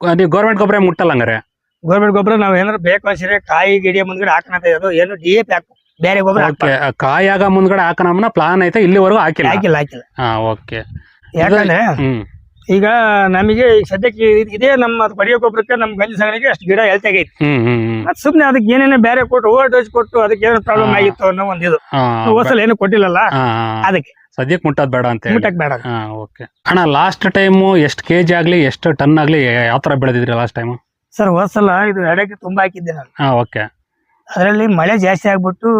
ನೀವು ಗೌರ್ಮೆಂಟ್ ಗೊಬ್ಬರ ಮುಟ್ಟಲ್ಲ ಹಂಗಾರೆ? ಗೌರ್ಮೆಂಟ್ ಗೊಬ್ಬರ ನಾವ್ ಏನಾದ್ರು ಬೇಕು ಅನ್ಸಿದ್ರೆ ಕಾಯಿ ಗಿಡಿಯ ಮುಂದ್ಗಡೆ ಹಾಕೋಣ ಅದು ಏನು ಡಿ ಎ ಪಿ ಹಾಕು. ಬೇರೆ ಗೊಬ್ಬರ ಕಾಯಿ ಆಗ ಮುಂದ್ಗಡೆ ಹಾಕೋಣ ಪ್ಲಾನ್ ಐತೆ ಇಲ್ಲಿವರೆಗೂ ಹಾಕಿಲ್ಲ. ಹಾಕಿಲ್ಲ ಹಾಕಿಲ್ಲ. ಹಾ ಓಕೆ ಯಾಕಂದ್ರೆ ಹ್ಮ್. ಈಗ ನಮಗೆ ಈಗ ಸದ್ಯಕ್ಕೆ ಇದ್- ಇದೇ ನಮ್ಮ ಪಡಿಯೋ ಗೊಬ್ಬರಕ್ಕೆ ನಮ್ ಗಂಜಿ ಸಗಣಿಗೆ ಅಷ್ಟು ಗಿಡ ಹೆಲ್ತ್ ಆಗೈತಿ. ಹ್ಮ್ ಹ್ಮ್ ಮತ್ ಸುಮ್ನೆ ಅದಕ್ಕೆ ಏನೇನೇ ಬೇರೆ ಕೊಟ್ಟು ಓವರ್ ಡೋಸ್ ಕೊಟ್ಟು ಅದಕ್ಕೆ ಏನೋ ಪ್ರಾಬ್ಲಮ್ ಆಗಿತ್ತು ಅನ್ನೋ ಒಂದ್ ಇದು. ಹಾ ಏನು ಕೊಟ್ಟಿಲ್ಲಲ್ಲ? ಹಾ, ಅದಕ್ಕೆ. ಸದ್ಯಕ್ಕೆ ಮುಟ್ಟೋದು ಬೇಡ ಅಂತ ಹೇಳಿ. ಮುಟ್ಟಕ್ ಬೇಡ. ಅದು. ಹಾ ಓಕೆ ಅಣ್ಣ ಲಾಸ್ಟ್ ಟೈಮು ಎಷ್ಟು ಕೆ ಜಿ ಆಗ್ಲಿ ಎಷ್ಟು ಟನ್ ಆಗ್ಲಿ ಯಾವ ತರ ಬೆಳೆದಿದ್ರಿ ಲಾಸ್ಟ್ ಟೈಮ್ ಸರ್ ಹೋಸಲ ಇದು ಎಡಕ್ಕೆ ತುಂಬಾ ಹಾಕಿದ್ದೆ ನಾನು. ಹಾ ಓಕೆ ಅದರಲ್ಲಿ ಮಳೆ ಜಾಸ್ತಿ ಆಗ್ಬಿಟ್ಟು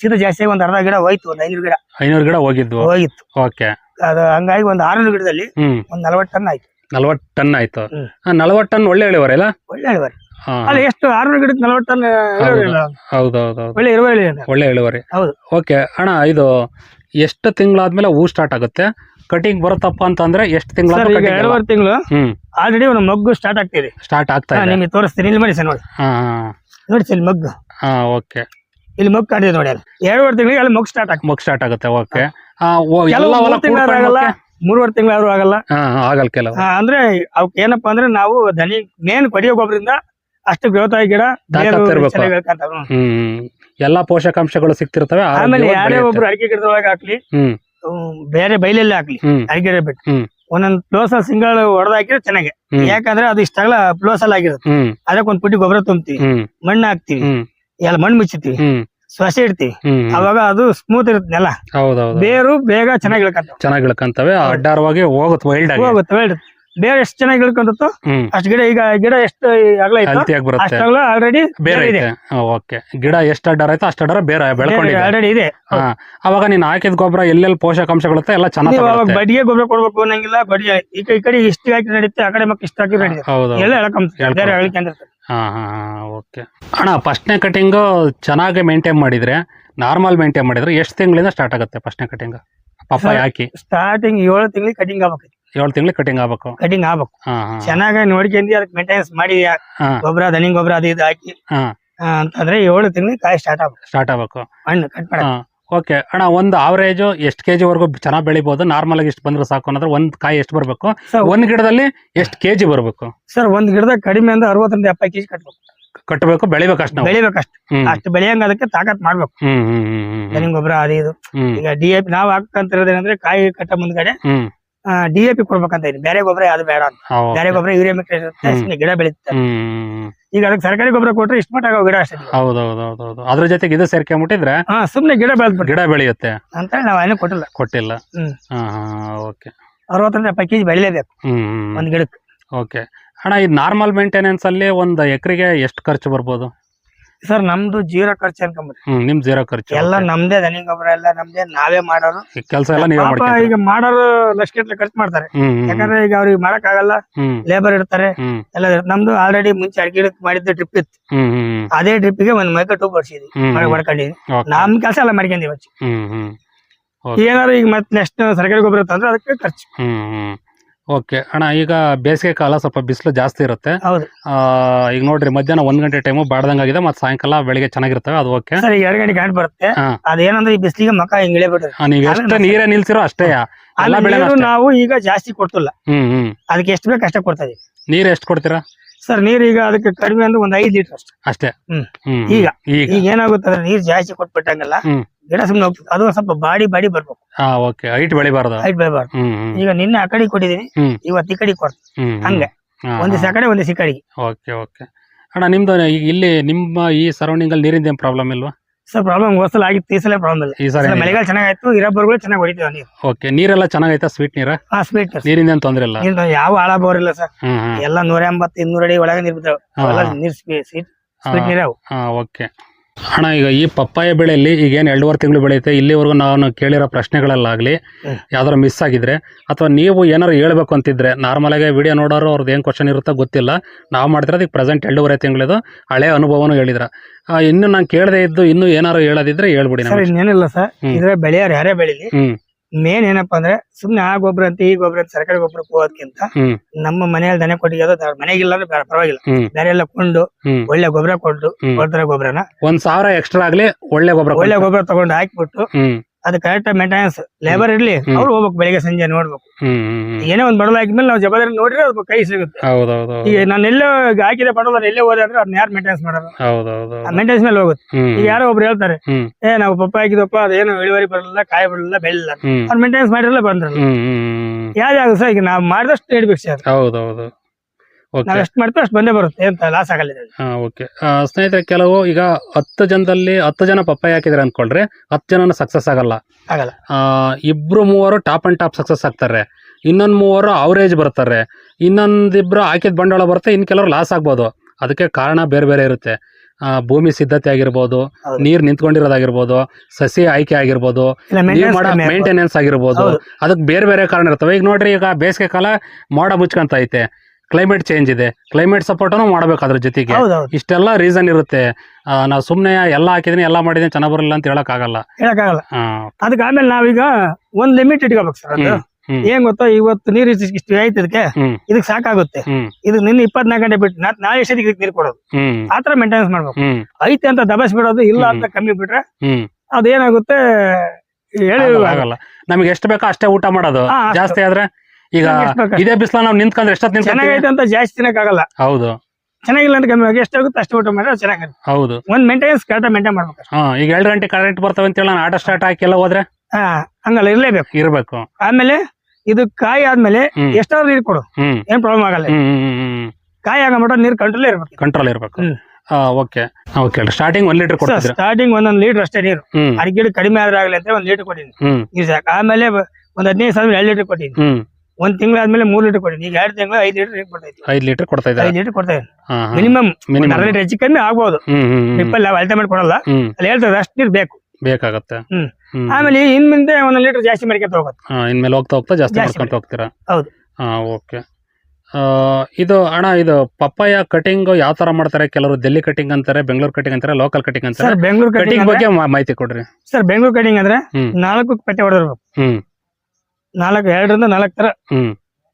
ಸೀದಾ ಜಾಸ್ತಿ ಆಗಿ ಒಂದ್ ಅರ್ಧ ಗಿಡ ಹೋಯ್ತು ಒಂದ್ ಐನೂರು ಗಿಡ. ಐನೂರು ಗಿಡ ಹೋಗಿದ್ವು. ಹೋಗಿತ್ತು. ಓಕೆ ಅದು ಹಂಗಾಗಿ ಒಂದು ಆರ್ನೂರು ಗಿಡದಲ್ಲಿ ಹ್ಮ್. ಒಂದ್ ನಲವತ್ತು ಟನ್ ಆಯ್ತು. ನಲ್ವತ್ತು ಟನ್ ಆಯ್ತು. ಹ್ಮ್. ಹಾ, ನಲ್ವತ್ತು ಟನ್ ಒಳ್ಳೆ ಇಳುವರಿ ಅಲ್ಲ? ಒಳ್ಳೆ ಇಳುವರಿ. ಹಾ. ಅಲ್ಲಿ ಎಷ್ಟು ಆರ್ನೂರು ಗಿಡಕ್ಕೆ ನಲವತ್ತು ಟನ್ ಇಳುವರಿ ಇಲ್ಲ. ಹೌದೌದು ಒಳ್ಳೆ ಇಳುವರಿ. ಒಳ್ಳೆ ಇಳುವರಿ. ಹೌದು. ಓಕೆ ಅಣ್ಣ ಇದು ಎಷ್ಟು ತಿಂಗಳಾದ್ಮೇಲೆ ಹೂ ಸ್ಟಾರ್ಟ್ ಆಗುತ್ತೆ? ಕಟಿಂಗ್ ಬರುತ್ತಪ್ಪ ಅಂತಂದ್ರೆ ಎಷ್ಟು ಸರ್ ಈಗ ತಿಂಗಳ ಎರಡೂವರೆ ತಿಂಗಳು ಹ್ಮ್. ಆಲ್ರೆಡಿ ಒಂದು ಮಗ್ಗು ಸ್ಟಾರ್ಟ್ ಆಗ್ತಿದೆ. ಸ್ಟಾರ್ಟ್ ಆಗ್ತಾ ಹಾ, ಇದೆ. ನಿಮಗೆ ತೋರಿಸ್ತೀನಿ ಇಲ್ಲಿ ಮಾಡಿ ಸರ್ ನೋಡಿ. ಹಾ ನೋಡಿ ಸರ್ ಇಲ್ಲಿ ಮಗ್ಗು. ಹಾ ಓಕೆ. ಇಲ್ಲಿ ಮಗ್ಗು ಕಾಣಿದೆ ನೋಡಿ ಅಲ್ಲಿ. ಎರಡೂವರೆ ತಿಂಗಳಿಗೆ ಅಲ್ಲಿ ಮಗ್ಗು ಸ್ಟಾರ್ಟ್ ಆಗ್ತದೆ. ಮಗ್ ಸ್ಟಾರ್ಟ್ ಆಗುತ್ತೆ ಓಕೆ. ಕೆಲವು ಮೂರು ತಿಂಗಳು ಆಗಲ್ಲ ಮೂರುವರೆ ತಿಂಗಳಾದ್ರೂ ಆಗಲ್ಲ. ಹಾ ಆಗಲ್ಲ ಕೆಲವು. ಹಾ, ಅಂದ್ರೆ ಅವಕ್ಕೆ ಏನಪ್ಪಾ ಅಂದ್ರೆ ನಾವು ದನಿ ಮೇನ್ ಪಡಿಯೋ ಗೊಬ್ಬರದಿಂದ ಅಷ್ಟು ಗ್ರೋತ್ ಆಗಿ ಗಿಡ. ಹ್ಮ್. ಎಲ್ಲಾ ಪೋಷಕಾಂಶಗಳು ಸಿಗ್ತಿರ್ತವೆ ಆಮೇಲೆ ಯಾರೇ. ಒಬ್ರು ಅಡಿಕೆ ಗಿಡದೊಳಗೆ ಹಾಕ್ಲಿ ಬೇರೆ ಬೈಲಲ್ಲಿ ಹಾಕ್ಲಿ ಅಡಿಗೆ ಅಡಿಕೆ ಬಿಟ್ಟು. ಒಂದೊಂದ್ ಪ್ಲೋಸ್ ಸಿಂಗಲ್ ಹೊಡೆದ್ ಹಾಕಿದ್ರೆ ಚೆನ್ನಾಗಿ. ಯಾಕಂದ್ರೆ ಅದು ಇಷ್ಟ ಪ್ಲೋಸ್ ಅಲ್ಲಿ ಆಗಿರುತ್ತೆ. ಅದಕ್ಕೆ ಒಂದ್ ಪುಟ್ಟಿ ಗೊಬ್ಬರ ತುಂಬ್ತೀವಿ ಮಣ್ಣು ಹಾಕ್ತಿವಿ. ಎಲ್ಲ ಮಣ್ಣು ಮುಚ್ಚುತ್ತೀವಿ ಸೊಸೆ ಇಡ್ತೀವಿ. ಅವಾಗ ಅದು ಸ್ಮೂತ್ ಇರುತ್ತೆ ನೆಲ. ಹೌದೌದು. ಬೇರು ಬೇಗ ಚೆನ್ನಾಗಿ ಇಳ್ಕಂತಾವ. ಚೆನ್ನಾಗಿ ಇಳ್ಕಂತವೆ. ಅಡ್ಡಾರವಾಗಿ ಹೋಗುತ್ತೆ ವೈಲ್ಡ್ ಹೋಗುತ್ತೆ ಬೇಡ ಬೇರೆ ಎಷ್ಟು ಚೆನ್ನಾಗಿ ಇಳ್ಕೊಂಡತ್ತು ಅಷ್ಟು ಗಿಡ ಈಗ ಗಿಡ ಎಷ್ಟು ಅಗಲ ಬರುತ್ತೆ. ಅಗಲ ಆಲ್ರೆಡಿ ಬೇರೆ ಇದೆ. ಓಕೆ ಗಿಡ ಎಷ್ಟು ಅಡ್ಡಾರ ಆಯ್ತು ಅಷ್ಟು ಅಡ್ಡಾರ ಬೇರೆ ಬೆಳ್ಕೊಂಡಿದೆ. ಆಲ್ರೆಡಿ ಇದೆ. ಅವಾಗ ನೀನ್ ಹಾಕಿದ ಗೊಬ್ಬರ ಎಲ್ಲೆಲ್ಲಿ ಪೋಷಕಾಂಶಗಳಿರುತ್ತೆ ಎಲ್ಲ ಚೆನ್ನಾಗಿ ಬಡಿಗೆ ಗೊಬ್ಬರ ಕೊಡ್ಬೇಕು ಅನ್ನಂಗಿಲ್ಲ ಬಡಿಗೆ ಈ ಕಡೆ- ಈ ಕಡೆ ಇಷ್ಟು ಹಾಕಿ ನಡೀತೆ ಆ ಕಡೆ ಮಕ್ಕ ಇಷ್ಟು ಹಾಕಿ ನಡೀತೆ. ಹೌದು ಎಲ್ಲ ಎಳ್ಕೊಂಬ. ಬೇರೆ ಹಾ ಓಕೆ ಅಣ್ಣ ಫಸ್ಟ್ನೇ ಕಟಿಂಗು ಚೆನ್ನಾಗಿ ಮೇಂಟೈನ್ ಮಾಡಿದ್ರೆ ನಾರ್ಮಲ್ ಮೇಂಟೈನ್ ಮಾಡಿದ್ರೆ ಎಷ್ಟು ತಿಂಗಳಿಂದ ಸ್ಟಾರ್ಟ್ ಆಗುತ್ತೆ ಫಸ್ಟ್ನೇ ಕಟಿಂಗ್ ಪಪ್ಪಾಯ ಹಾಕಿ. ಸ್ಟಾರ್ಟಿಂಗ್ ಏಳು ತಿಂಗಳಿಗೆ ಕಟಿಂಗ್ ಆಗ್ಬೇಕು. ಏಳು ತಿಂಗಳು ಕಟಿಂಗ್ ಆಗ್ಬೇಕು. ಕಟಿಂಗ್ ಆಗ್ಬೇಕು. ಹಾ ಹಾ. ಚೆನ್ನಾಗಿ ನೋಡ್ಕೊಂಡಿ ಅದಕ್ಕೆ ಮೇಂಟೆನೆನ್ಸ್ ಮಾಡಿ ಹಾ. ಗೊಬ್ಬರ ದನಿ ಗೊಬ್ಬರ ಅದು ಇದು ಹಾಕಿ. ಹಾ. ಆ, ಅಂತಂದ್ರೆ ಏಳು ತಿಂಗಳು ಕಾಯಿ ಸ್ಟಾರ್ಟ್ ಆಗ್ಬೇಕು. ಸ್ಟಾರ್ಟ್ ಆಗ್ಬೇಕು. ಹಣ್ಣು ಕಟ್ ಮಾಡ ಹಾ. ಓಕೆ ಅಣ್ಣ ಒಂದು ಆವರೇಜ್ ಎಷ್ಟು ಕೆಜಿ ವರೆಗೂ ಚೆನ್ನಾಗಿ ಬೆಳಿಬೋದು? ನಾರ್ಮಲ್ ಆಗಿ ಎಷ್ಟು ಬಂದ್ರೆ ಸಾಕು ಅನ್ನೋದ್ರೆ ಒಂದ್ ಕಾಯಿ ಎಷ್ಟು ಬರ್ಬೇಕು? ಸರ್ ಒಂದ್ ಗಿಡದಲ್ಲಿ ಎಷ್ಟು ಕೆಜಿ ಬರ್ಬೇಕು? ಸರ್ ಒಂದ್ ಗಿಡದಾಗ ಕಡಿಮೆ ಅಂದ್ರೆ ಅರವತ್ತರಿಂದ ಎಪ್ಪತ್ತು ಕೆಜಿ ಕಟ್ಬೇಕು. ಕಟ್ಟಬೇಕು ಬೆಳಿಬೇಕು ಅಷ್ಟು ನಾವು. ಬೆಳಿಬೇಕು ಅಷ್ಟು ಹ್ಮ್. ಅಷ್ಟು ಬೆಳೆಯಂಗ ಅದಕ್ಕೆ ತಾಕತ್ ಮಾಡ್ಬೇಕು. ಹ್ಮ್ ಹ್ಮ್ ಹ್ಮ್ ಹ್ಮ್ ದನಿ ಗೊಬ್ಬರ ಅದು ಇದು. ಹ್ಮ್. ಈಗ ಡಿ ಎ ಪಿ ನಾವು ಹಾಕಂತ ಇರೋದೇನಂದ್ರೆ ಕಾಯಿ ಕಟ್ಟ ಮುಂದ್ಗಡೆ ಹ್ಮ್. ಡಿ ಎ ಪಿ ಕೊಡ್ಬೇಕಂತ ಇದೆ ಬೇರೆ ಗೊಬ್ಬರ ಯಾವ್ದು ಬೇಡ ಅಂತ. ಬೇರೆ ಗೊಬ್ಬರ ಯೂರಿಯಾ ಮಿಕ್ಸ್ ಗಿಡ ಬೆಳೀತಾರೆ ಈಗ ಅದಕ್ಕೆ ಸರ್ಕಾರಿ ಗೊಬ್ಬರ ಕೊಟ್ರೆ ಇಷ್ಟು ಮಟ್ಟ ಆಗೋ ಗಿಡ ಅಷ್ಟೇ ಹೌದು ಅದ್ರ ಜೊತೆಗೆ ಇದು ಸೇರ್ಕೆ ಹಾ ಸುಮ್ನೆ ಗಿಡ ಬೆಳೆದ್ಬಿಟ್ಟು ಗಿಡ ಬೆಳೆಯುತ್ತೆ. ಅಂತ ಹೇಳಿ ನಾವು ಏನು ಕೊಟ್ಟಿಲ್ಲ. ಕೊಟ್ಟಿಲ್ಲ. ಓಕೆ. ಅರವತ್ತರಿಂದ ಎಪ್ಪತ್ತು ಕೆಜಿ ಬೆಳಿಲೇಬೇಕು ಒಂದು ಒಂದ್ ಗಿಡಕ್ಕೆ. ಓಕೆ. ಅಣ್ಣ ಇದು ನಾರ್ಮಲ್ ಮೇಂಟೆನೆನ್ಸ್ ಅಲ್ಲಿ ಒಂದು ಎಕರೆಗೆ ಎಷ್ಟು ಖರ್ಚು ಬರ್ಬೋದು? ಸರ್ ನಮ್ದು ಜೀರೋ ಖರ್ಚು ಅನ್ಕೊಂಬ್ರಿ ಹ್ಮ್ ನಿಮ್ ಜೀರೋ ಖರ್ಚು. ಎಲ್ಲ ನಮ್ದೇ ದನಿ ಗೊಬ್ಬರ ಎಲ್ಲ ನಮ್ದೇ ನಾವೇ ಮಾಡೋರು. ಕೆಲಸ ಎಲ್ಲ ನೀವೇ ಪಾಪ ಮಾಡ್ತೀವಿ ಈಗ ಮಾಡೋರು ಲಕ್ಷಗಟ್ಟಲೆ ಖರ್ಚು ಮಾಡ್ತಾರೆ. ಹ್ಮ್ ಹ್ಮ್ ಯಾಕಂದ್ರೆ ಈಗ ಅವ್ರಿಗೆ ಮಾಡಕ್ ಆಗಲ್ಲ ಹ್ಮ್. ಲೇಬರ್ ಇರ್ತಾರೆ ಹ್ಮ್. ಎಲ್ಲ ಇರುತ್ತೆ. ನಮ್ದು ಆಲ್ರೆಡಿ ಮುಂಚೆ ಅಡಿಗೆ ಗಿಡಕ್ಕೆ ಮಾಡಿದ್ದ ಟ್ರಿಪ್ ಇತ್ತು. ಹ್ಮ್ ಹ್ಮ್ ಅದೇ ಟ್ರಿಪ್ಗೆ ಒಂದ್ ಮೈಕ ಟೂ ಹೊಡ್ಸಿದ್ವಿ ಹ್ಮ್ ಮಾಡಿ ಮಾಡ್ಕೊಂಡಿದ್ವಿ. ನಮ್ ಕೆಲಸ ಎಲ್ಲ ಮಾಡ್ಕೊಂಡಿವಿ ಏನಾರ ಹ್ಮ್ ಹ್ಮ್. ಏನಾದ್ರು ಈಗ ಮತ್ತೆ ನೆಕ್ಸ್ಟ್ ಸರ್ಕಾರಿ ಗೊಬ್ಬರ ತಂದ್ರೆ ಅದಕ್ಕೆ ಖರ್ಚು. Hmm hmm. ಓಕೆ. ಅಣ್ಣ ಈಗ ಬೇಸಿಗೆ ಕಾಲ ಸ್ವಲ್ಪ ಬಿಸಿಲು ಜಾಸ್ತಿ ಇರುತ್ತೆ. ಹೌದು. ಆ, ಈಗ ನೋಡ್ರಿ ಮಧ್ಯಾಹ್ನ ಒಂದ್ ಗಂಟೆ ಟೈಮು ಬಾಡ್ದಂಗಾಗಿದೆ ಮತ್ತೆ ಸಾಯಂಕಾಲ ಬೆಳಿಗ್ಗೆ ಚೆನ್ನಾಗಿರ್ತವೆ ಅದು ಓಕೆ. ಸರ್ ಈಗ ಎರಡು ಗಂಟೆ ಬರುತ್ತೆ. ಹಾ. ಅದೇನಂದ್ರೆ ಈ ಬಿಸಿಲಿಗೆ ಮಕ್ಕ ಹಿಂಗ್ ಬಿಡ್ರಿ ನೀವು ಎಷ್ಟು ನೀರೇ ನಿಲ್ಸಿರೋ ಅಷ್ಟೇ ಎಲ್ಲ ನೀರು ನಾವು ಈಗ ಜಾಸ್ತಿ ಕೊಡ್ತಿಲ್ಲ. ಹ್ಮ್ ಹ್ಮ್. ಅದಕ್ಕೆ ಎಷ್ಟು ಬೇಕು ಅಷ್ಟೇ ಕೊಡ್ತಾ ಇದೀವಿ. ನೀರ್ ಎಷ್ಟು ಕೊಡ್ತೀರಾ? ಸರ್ ನೀರ್ ಈಗ ಅದಕ್ಕೆ ಕಡಿಮೆ ಅಂದ್ರೆ ಒಂದ್ ಐದ್ ಲೀಟರ್ ಅಷ್ಟೇ. ಅಷ್ಟೇ? ಹ್ಮ್. ಈಗ. ಈಗ? ಈಗ ಏನಾಗುತ್ತೆ ಅಂದ್ರೆ ನೀರ್ ಜಾಸ್ತಿ ಕೊಟ್ಬಿಟ್ಟಂಗಲ್ಲ ಹ್ಮ್. ಗಿಡ ಸುಮ್ನೆ ಹೋಗ್ತದೆ ಅದು ಒಂದ್ ಸ್ವಲ್ಪ ಬಾಡಿ ಬಾಡಿ ಬರ್ಬೇಕು. ಹಾ ಓಕೆ. ಹೈಟ್ ಬೆಳಿಬಾರ್ದು. ಹೈಟ್ ಬೆಳಿಬಾರ್ದು. ಹ್ಮ್ ಹ್ಮ್. ಈಗ ನಿನ್ನೆ ಆ ಕಡೆ ಕೊಟ್ಟಿದೀನಿ ಹ್ಮ್. ಇವತ್ತು ಈ ಕಡೆ ಕೊಡ್ತೀನಿ. ಹ್ಮ್ ಹಂಗೆ. ಒಂದ್ ದಿವಸ ಆ ಕಡೆ ಒಂದ್ ದಿವಸ ಈ ಕಡೆಗೆ. Okay okay. ಅಣ್ಣ ನಿಮ್ದು ಈಗ ಇಲ್ಲಿ ನಿಮ್ಮ ಈ ಸರೌಂಡಿಂಗ್ ಅಲ್ಲಿ ನೀರಿಂದ ಏನ್ ಪ್ರಾಬ್ಲಮ್ ಇಲ್ವಾ? ಸರ್ ಪ್ರಾಬ್ಲಮ್ ಹೋಸಲ ಆಗಿತ್ತು ಈ ಸಲ ಪ್ರಾಬ್ಲಮ್ ಇಲ್ಲ. ಈ ಸಲ ಮಳೆಗಾಲ ಚೆನ್ನಾಗಾಯ್ತು ಇರಬ್ಬರುಗಳು ಚೆನ್ನಾಗಿ ಹೊಡಿತೀವಿ ನೀರು. ಓಕೆ ನೀರೆಲ್ಲ ಚೆನ್ನಾಗೈತಾ? ಸ್ವೀಟ್ ನೀರ? ಹಾ ಸ್ವೀಟ್ ನೀರಿಂದ ಏನ್ ತೊಂದ್ರೆ ಇಲ್ಲ? ನೀರು ಯಾವ ಹಾಳ ಬೋರ್ ಇಲ್ಲ ಸರ್ ಹ್ಮ್ ಹ್ಮ್. ಎಲ್ಲ ನೂರ ಎಂಬತ್ತು ಇನ್ನೂರ ಅಡಿ ಒಳಗೆ ನೀರು ಬಿದ್ದಾವೆ. ಅವೆಲ್ಲ. ನೀರು ಸ್ವೀಟ್ ಹಾ, ಸ್ವೀಟ್ ನೀರೇ ಅವು. ಹಾ ಓಕೆ ಅಣ್ಣ ಈಗ ಈ ಪಪ್ಪಾಯ ಬೆಳೆಯಲ್ಲಿ ಈಗ ಏನು ಎರಡೂವರೆ ತಿಂಗಳು ಬೆಳೆಯುತ್ತೆ. ಇಲ್ಲಿವರೆಗೂ ನಾನು ಕೇಳಿರೋ ಪ್ರಶ್ನೆಗಳಲ್ಲಾಗಲಿ. ಯಾವ್ದಾರು ಮಿಸ್ ಆಗಿದ್ರೆ ಅಥವಾ ನೀವು ಏನಾರು ಹೇಳ್ಬೇಕು ಅಂತಿದ್ರೆ ನಾರ್ಮಲ್ ಆಗಿ ವಿಡಿಯೋ ನೋಡೋರು ಅವ್ರದ್ದು ಏನು ಕ್ವಶನ್ ಇರುತ್ತೋ ಗೊತ್ತಿಲ್ಲ. ನಾವು ಮಾಡ್ತಿರೋದು ಈಗ ಪ್ರೆಸೆಂಟ್ ಎರಡೂವರೆ ತಿಂಗಳಿದು ಹಳೆ ಅನುಭವನೂ ಹೇಳಿದ್ರ. ಇನ್ನು ನಾನು ಕೇಳದೇ ಇದ್ದು ಇನ್ನೂ ಏನಾರು ಹೇಳೋದಿದ್ರೆ ಹೇಳ್ಬಿಡಿ ಸರ್ ಇನ್ನೇನಿಲ್ಲ ಸರ್. ಇದ್ರೆ ಬೆಳೆಯೋರು ಯಾರೇ ಬೆಳೀಲಿ. ಮೇನ್ ಏನಪ್ಪಾ ಅಂದ್ರೆ ಸುಮ್ನೆ ಆ ಗೊಬ್ಬರ ಅಂತ ಈ ಗೊಬ್ಬರ ಅಂತ ಸರ್ಕಾರಿ ಗೊಬ್ಬರ ಹೋಗೋದಕ್ಕಿಂತ ನಮ್ಮ ಮನೆಯಲ್ಲಿ ದನ ಕೊಟ್ಟಿಗೆ ಮನೆಗಿಲ್ಲ ಅಂದ್ರೆ ಪರವಾಗಿಲ್ಲ. ಬೇರೆ ಎಲ್ಲ ಕೊಂಡು ಒಳ್ಳೆ ಗೊಬ್ಬರ ಕೊಟ್ಟು. ಕೊಡ್ತಾರೆ ಗೊಬ್ಬರನ ಒಂದ್ ಸಾವಿರ ಎಕ್ಸ್ಟ್ರಾ ಆಗ್ಲಿ ಒಳ್ಳೆ ಗೊಬ್ಬರ ಒಳ್ಳೆ ಗೊಬ್ಬರ ತಗೊಂಡು ಹಾಕ್ಬಿಟ್ಟು ಅದು ಕರೆಕ್ಟ್ ಮೇಂಟೆನೆನ್ಸ್ ಲೇಬರ್ ಇರ್ಲಿ. ಅವ್ರು ಹೋಗ್ಬೇಕು ಬೆಳಿಗ್ಗೆ ಸಂಜೆ ನೋಡ್ಬೇಕು. ಏನೇ ಒಂದ್ ಬಡಲ್ ಹಾಕಿದ್ಮೇಲೆ ನಾವು ಜವಾಬ್ದಾರಿ ನೋಡಿದ್ರೆ ಅದು ಕೈ ಸಿಗುತ್ತೆ. ಈಗ ನಾನು ಎಲ್ಲೋ ಹಾಕಿದ ಬಡಲ್ ಎಲ್ಲೇ ಹೋದ್ರೆ ಅಂದ್ರೆ ಅದನ್ನ ಯಾರು ಮೇಂಟೆನೆನ್ಸ್ ಮಾಡೋದು? ಹೌದು ಮೇಂಟೆನೆನ್ಸ್ ಮೇಲೆ ಹೋಗುತ್ತೆ. ಈಗ ಯಾರೋ ಒಬ್ರು ಹೇಳ್ತಾರೆ. ಏ ನಾವು ಪಪ್ಪ ಹಾಕಿದಪ್ಪ ಅದೇನು ಇಳುವರಿ ಬರಲಿಲ್ಲ ಕಾಯಿ ಬರಲಿಲ್ಲ ಬೆಳಿಲ್ಲ ಅವ್ರು ಮೇಂಟೆನೆನ್ಸ್ ಮಾಡಿರಲ್ಲ ಬಂದ್ರಲ್ಲ. ಯಾವ್ದಾಗ ಯಾವ್ದು ಸರ್ ಈಗ ನಾವು ಮಾಡಿದಷ್ಟು ನೀಡ್ಬೇಕು ಸರ್ ಹೌದೌದು. ನಾವ್ ಎಷ್ಟು ಮಾಡ್ತೀವಿ ಅಷ್ಟು ಬಂದೇ ಬರುತ್ತೆ ಅಂತ ಲಾಸ್ ಆಗಲ್ಲ ಇದ್ರಲ್ಲಿ. ಹಾ ಓಕೆ ಸ್ನೇಹಿತರೆ ಕೆಲವು ಈಗ ಹತ್ತು ಜನದಲ್ಲಿ ಹತ್ತು ಜನ ಪಪ್ಪಾಯ ಹಾಕಿದ್ರೆ ಅನ್ಕೊಳ್ರಿ ಹತ್ತು ಜನನ ಸಕ್ಸಸ್ ಆಗಲ್ಲ. ಆಗಲ್ಲ. ಆ, ಇಬ್ರು ಮೂವರು ಟಾಪ್ ಅಂಡ್ ಟಾಪ್ ಸಕ್ಸಸ್ ಆಗ್ತಾರೆ. ಇನ್ನೊಂದ್ ಮೂವರು ಅವರೇಜ್ ಬರ್ತಾರೆ. ಇನ್ನೊಂದಿಬ್ರು ಹಾಕಿದ ಬಂಡವಾಳ ಬರುತ್ತೆ ಇನ್ ಕೆಲವರು ಲಾಸ್ ಆಗ್ಬೋದು. ಅದಕ್ಕೆ ಕಾರಣ ಬೇರೆ ಬೇರೆ ಇರುತ್ತೆ. ಆ, ಭೂಮಿ ಸಿದ್ಧತೆ ಆಗಿರ್ಬೋದು ಹೌದು. ನೀರ್ ನಿಂತ್ಕೊಂಡಿರೋದಾಗಿರ್ಬೋದು ಸಸಿ ಆಯ್ಕೆ ಆಗಿರ್ಬೋದು ಇಲ್ಲ ನೀವು maintenance ಮಾಡೋ ಕಮ್ಮಿ ಆಗ್ಬೋದು. ಮೇಂಟೆನೆನ್ಸ್ ಆಗಿರ್ಬೋದು. ಹೌದು. ಅದಕ್ಕೆ ಬೇರೆ ಬೇರೆ ಕಾರಣ ಇರ್ತವೆ. ಈಗ ನೋಡ್ರಿ ಈಗ ಬೇಸಿಗೆ ಕಾಲ ಮೋಡ ಮುಚ್ಕೊಂತ ಐತೆ ಕ್ಲೈಮೇಟ್ ಚೇಂಜ್ ಇದೆ. ಕ್ಲೈಮೇಟ್ ಸಪೋರ್ಟನು ಮಾಡ್ಬೇಕು ಅದ್ರ ಜೊತೆಗೆ. ಹೌದೌದು. ಇಷ್ಟೆಲ್ಲ ರೀಸನ್ ಇರುತ್ತೆ. ಆ, ನಾವು ಸುಮ್ನೆ ಎಲ್ಲ ಹಾಕಿದೀನಿ ಎಲ್ಲ ಮಾಡಿದೀನಿ ಚೆನ್ನಾಗ್ ಬರಲಿಲ್ಲ ಅಂತ ಹೇಳಕ್ ಆಗಲ್ಲ ಹೇಳಕ್ಕಾಗಲ್ಲ ಅದಕ್ಕೆ ಆಮೇಲೆ ನಾವೀಗ ಒಂದ್ ಲಿಮಿಟ್ ಇಟ್ಕೋಬೇಕು ಸರ್ ಅದು. ಹ್ಮ್ ಏನ್ ಗೊತ್ತಾ ಇವತ್ತು ನೀರು ಇಷ್ಟು ಇಷ್ಟು ಆಯ್ತು ಇದಕ್ಕೆ. ಹ್ಮ್. ಇದಕ್ಕೆ ಸಾಕಾಗುತ್ತೆ. ಹ್ಮ್. ಇದಕ್ಕೆ ನಿನ್ನ ಇಪ್ಪತ್ನಾಲ್ಕು ಗಂಟೆ ಬಿಟ್ಟು ನಾ- ನಾಳೆ ಎಷ್ಟೊತ್ತಿಗೆ ಇದಕ್ಕೆ ನೀರು ಕೊಡೋದು? ಹ್ಮ್. ಆತರ ಮೇಂಟೆನೆನ್ಸ್ ಮಾಡ್ಬೇಕು. ಹ್ಮ್. ಐತೆ ಅಂತ ದಬಸ್ ಬಿಡೋದು ಇಲ್ಲ ಅಂತ ಕಮ್ಮಿ ಬಿಟ್ರೆ ಹ್ಮ್. ಅದೇನಾಗುತ್ತೆ ಹೇಳಿ ಆಗಲ್ಲ, ಆಗಲ್ಲ. ನಮಗೆ ಎಷ್ಟು ಬೇಕೋ ಅಷ್ಟೇ ಊಟ ಮಾಡೋದು. ಹಾ, ಅಷ್ಟು. ಜಾಸ್ತಿ ಆದ್ರೆ ಈಗ? ಇದೇ ಬಿಸಿಲ ನಾವು ನಿಂತ್ಕೊಂಡ್ರೆ ಎಷ್ಟೊತ್ತು ಚೆನ್ನಾಗೈತೆ ಅಂತ ಜಾಸ್ತಿ ತಿನ್ನಕ್ಕಾಗಲ್ಲ ಹೌದು. ಚೆನ್ನಾಗಿಲ್ಲ ಅಂತ ಕಮ್ಮಿ ಆಗಿ ಎಷ್ಟಾಗುತ್ತೆ ಅಷ್ಟು ಊಟ ಮಾಡಿದ್ರೆ ಚೆನ್ನಾಗಿ ಹೌದು. ಒಂದ್ ಮೇಂಟೆನೆನ್ಸ್ ಕರೆಕ್ಟ್ ಮೇಂಟೈನ್ ಮಾಡ್ಬೇಕು ಹಾ ಈಗ ಎರಡು ಗಂಟೆ ಕರೆಂಟ್ ಬರ್ತವೆ ಅಂತ ಹೇಳಿ ನಾನು ಆಟ ಸ್ಟಾರ್ಟ್ ಹಾಕಿ ಎಲ್ಲ ಹೋದ್ರೆ? ಹಾ ಹಂಗಲ್ಲ ಇರ್ಲೇಬೇಕು. ಇರ್ಬೇಕು. ಆಮೇಲೆ ಇದು ಕಾಯಿ ಆದ್ಮೇಲೆ. ಎಷ್ಟಾದ್ರೂ ನೀರು ಕೊಡು. ಹ್ಮ್. ಏನ್ ಪ್ರಾಬ್ಲಮ್ ಆಗಲ್ಲ ಹ್ಮ್ ಹ್ಮ್ ಹ್ಮ್ ಕಾಯಿ ಆಗ ಮಟ್ಟ ನೀರು ಕಂಟ್ರೋಲ್ ಇರ್ಬೇಕು. ಕಂಟ್ರೋಲ್ ಇರ್ಬೇಕು. ಹ್ಮ್. ಓಕೆ ಓಕೆ ಸ್ಟಾರ್ಟಿಂಗ್ ಒಂದ್ ಲೀಟರ್ ಕೊಡ್ತಿದ್ರು ಸ್ಟಾರ್ಟಿಂಗ್ ಒಂದ್ ಲೀಟರ್ ಅಷ್ಟೇ ನೀರು. ಹ್ಮ್. ಅಡಿಗೆ ಗಿಡ ಕಡಿಮೆ ಆದ್ರೆ ಆಗ್ಲಿ ಅಂತ ಒಂದ್ ಲೀಟರ್ ಕೊಟ್ಟಿನಿ ಹ್ಮ್. ನೀರ್ ಸಾಕು. ಆಮೇಲೆ ಒಂದ್ ಹದಿನೈದು ಸಾವಿರ ಎರಡು ಲೀಟರ್ ಕೊಟ್ಟಿನಿ ಹ್ಮ್. ಒಂದ್ ತಿಂಗಳಾದ್ಮೇಲೆ ಮೂರ್ ಲೀಟರ್ ಕೊಡಿ ಈಗ ಎರಡ್ ತಿಂಗಳ ಐದ್ ಲೀಟರ್ ಐದ್ ಲೀಟರ್ ಕೊಡ್ತಾ ಇದ್ದಾರೆ? ಐದು ಲೀಟರ್ ಕೊಡ್ತಾ ಹಾಂ ಮಿನಿಮಮ್ ಅರ್ಧ ಲೀಟರ್ ಹೆಚ್ಚು ಕಮ್ಮಿ ಆಗ್ಬಹುದು ಪಿಪ್ಪಲ್ ನಾವು ಅಳತೆ ಮಾಡಿ ಕೊಡಲ್ಲ. ಅಲ್ಲಿ ಹೇಳ್ತಾರೆ ಅಷ್ಟು ನೀರು ಬೇಕು. ಬೇಕಾಗತ್ತೆ. ಆಮೇಲೆ ಇನ್ ಮುಂದೆ ಒಂದ್ ಲೀಟರ್ ಜಾಸ್ತಿ ಮಾಡ್ಕೊಂತ ಹೋಗುತ್ತೆ. ಇನ್ಮೇಲೆ ಹೋಗ್ತಾ ಹೋಗ್ತಾ ಜಾಸ್ತಿ ಮಾಡ್ಕೊಂತ ಹೋಗ್ತೀರಾ? ಹೌದು. ಹಾ ಓಕೆ. ಇದು ಅಣ್ಣ ಇದು ಪಪ್ಪಾಯ ಕಟಿಂಗ್ ಯಾವ ತರ ಮಾಡ್ತಾರೆ? ಕೆಲವರು ಡೆಲ್ಲಿ ಕಟಿಂಗ್ ಅಂತಾರೆ ಬೆಂಗಳೂರು ಕಟಿಂಗ್ ಅಂತಾರೆ ಲೋಕಲ್ ಕಟಿಂಗ್ ಅಂತಾರೆ. ಬೆಂಗಳೂರು ಕಟಿಂಗ್ ಬಗ್ಗೆ ಮಾಹಿತಿ ಕೊಡ್ರಿ. ಸರ್ ಬೆಂಗಳೂರು ಕಟಿಂಗ್ ಅಂದ್ರೆ. ನಾಲ್ಕು ಪಟ್ಟೆ ಹೊಡೆದಿರ್ಬೇಕು. ನಾಲ್ಕು ಎರಡರಿಂದ ನಾಲ್ಕು ತರ ಹ್ಮ್.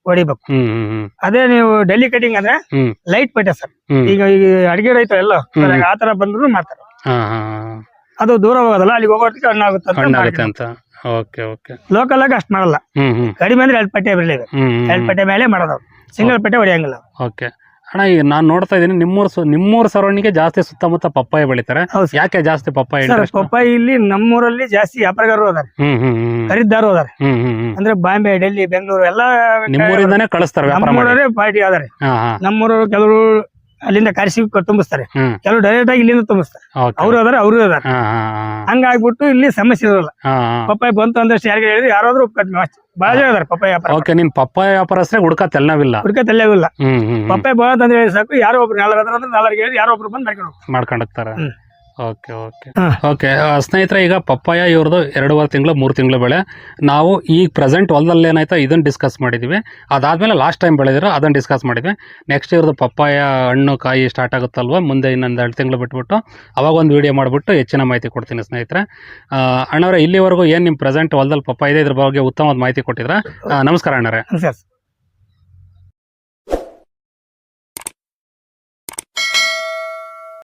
ಹೊಡಿಬೇಕು. ಹ್ಮ್ ಹ್ಮ್ ಹ್ಮ್. ಅದೇ ನೀವು ಡೆಲ್ಲಿ ಕಟಿಂಗ್ ಅಂದ್ರೆ ಹ್ಮ್. ಲೈಟ್ ಪೇಟೆ ಸರ್. ಹ್ಮ್. ಈಗ ಈಗ ಅಡಿಗೆ ರೈತರು ಎಲ್ಲ ಹ್ಮ್. ಆ ತರ ಬಂದ್ರು ಮಾಡ್ತಾರೆ. ಹಾ ಹಾ ಅದು ದೂರ ಹೋಗೋದಲ್ಲ ಅಲ್ಲಿ ಹೋಗೋದಕ್ಕೆ ಹಣ್ಣಾಗುತ್ತೆ ಆಗುತ್ತೆ ಹಣ್ಣಾಗುತ್ತೆ ಅಂತ. Okay okay. ಲೋಕಲ್ ಆಗಿ ಅಷ್ಟು ಮಾಡಲ್ಲ. ಹ್ಮ್ ಹ್ಮ್. ಕಡಿಮೆ ಅಂದ್ರೆ ಎರಡು ಪಟ್ಟೆ ಬರಲಿ ಹ್ಮ್ ಎರಡು ಹ್ಮ್. ಪೆಟ್ಟೆ ಮೇಲೆ ಮಾಡೋದು. ಸಿಂಗಲ್ ಪಟ್ಟೆ ಹೊಡಿಯಂಗಿಲ್ಲ. ಓಕೆ. ಅಣ್ಣ ಈಗ ನಾನು ನೋಡ್ತಾ ಇದ್ದೀನಿ ನಿಮ್ಮೂರ್ ಸು ನಿಮ್ಮೂರ್ ಸರೌಂಡಿಗೆ ಜಾಸ್ತಿ ಸುತ್ತಮುತ್ತ ಪಪ್ಪಾಯಿ ಬೆಳಿತಾರೆ. ಹೌದು ಸರ್. ಯಾಕೆ ಜಾಸ್ತಿ ಪಪ್ಪಾಯ ಸರ್ ಪಪ್ಪಾಯಿ ಇಲ್ಲಿ ನಮ್ಮೂರಲ್ಲಿ ಜಾಸ್ತಿ ವ್ಯಾಪಾರಗಾರರು ಅದಾರೆ ಹ್ಮ್ ಹ್ಮ್ ಅದಾರೆ ಹ್ಮ್. ಹ್ಮ್ ಹ್ಮ್ ಅಂದ್ರೆ ಬಾಂಬೆ ಡೆಲ್ಲಿ ಬೆಂಗಳೂರು ಎಲ್ಲ ನಿಮ್ಮೂರಿಂದಾನೇ ಕಳಿಸ್ತಾರೆ ವ್ಯಾಪಾರ ಮಾಡಿ. ನಮ್ಮೂರೇ ಪಾರ್ಟಿ ಆದರೆ. ಹಾ ಹಾ. ನಮ್ಮೂರು ಕೆಲವರು ಅಲ್ಲಿಂದ ಕರೆಸಿ ತುಂಬಿಸ್ತಾರೆ. ಕೆಲವು ಡೈರೆಕ್ಟ್ ಆಗಿ ಇಲ್ಲಿಂದ ತುಂಬಿಸ್ತಾರೆ. ಅವ್ರು ಅದಾರ ಅದಾರೆ ಅವರು ಅದಾರೆ ಹಂಗಾಗ್ಬಿಟ್ಟು ಇಲ್ಲಿ ಸಮಸ್ಯೆ ಇರಲ್ಲ. ಪಪ್ಪಾಯ ಬಂತು ಅಂದಷ್ಟು ಯಾರಿಗೆ ಹೇಳಿದ್ರೆ ಯಾರಾದ್ರೂ ಬಹಳ ಜನ ಇದಾರೆ ಪಪ್ಪಾಯ ವ್ಯಾಪಾರ ನೀನ್ ಪಪ್ಪಾಯ ವ್ಯಾಪಾರ ಹುಡ್ಕ ತೆಲ್ಲವಿಲ್ಲ ಹುಡುಕ ತೆಲ್ಲವಿಲ್ಲ ಪಪ್ಪಾಯ ಬಂತಂದ್ರೆ ಸಾಕು ಯಾರೋ ಒಬ್ರು ನಾಲ್ಕು ಅದ್ರ ಅಂದ್ರೆ ನಾಲ್ಕು ಹೇಳಿ ಯಾರೋ ಒಬ್ರು ಬಂದು ಮಾಡ್ಕೊಂಡು ಹೋಗ್ತಾರೆ. Okay okay. ಓಕೆ ಸ್ನೇಹಿತರೆ ಈಗ ಪಪ್ಪಾಯ ಇವ್ರದ್ದು ಎರಡೂವರೆ ತಿಂಗಳು ಮೂರು ತಿಂಗಳು ಬೆಳೆ. ನಾವು ಈಗ ಪ್ರೆಸೆಂಟ್ ಹೊಲದಲ್ಲಿ ಏನಾಯ್ತು ಇದನ್ನ ಡಿಸ್ಕಸ್ ಮಾಡಿದ್ವಿ. ಅದಾದ್ಮೇಲೆ ಲಾಸ್ಟ್ ಟೈಮ್ ಬೆಳೆದಿರೋ ಅದನ್ನ ಡಿಸ್ಕಸ್ ಮಾಡಿದ್ವಿ. ನೆಕ್ಸ್ಟ್ ಇವ್ರದ್ದು ಪಪ್ಪಾಯ ಹಣ್ಣು ಕಾಯಿ ಸ್ಟಾರ್ಟ್ ಆಗುತ್ತಲ್ವ? ಮುಂದೆ ಇನ್ನೊಂದು ಎರಡು ತಿಂಗಳು ಬಿಟ್ಬಿಟ್ಟು ಅವಾಗ ಒಂದು ವಿಡಿಯೋ ಮಾಡಿಬಿಟ್ಟು ಹೆಚ್ಚಿನ ಮಾಹಿತಿ ಕೊಡ್ತೀನಿ ಸ್ನೇಹಿತರೆ. ಅಣ್ಣವರೇ ಇಲ್ಲಿವರೆಗೂ ಏನು ನಿಮ್ಮ ಪ್ರೆಸೆಂಟ್ ಹೊಲದಲ್ಲಿ ಪಪ್ಪಾಯ ಇದೆ ಇದ್ರ ಬಗ್ಗೆ ಉತ್ತಮವಾದ ಮಾಹಿತಿ ಕೊಟ್ಟಿದ್ರ? ನಮಸ್ಕಾರ ಅಣ್ಣರೇ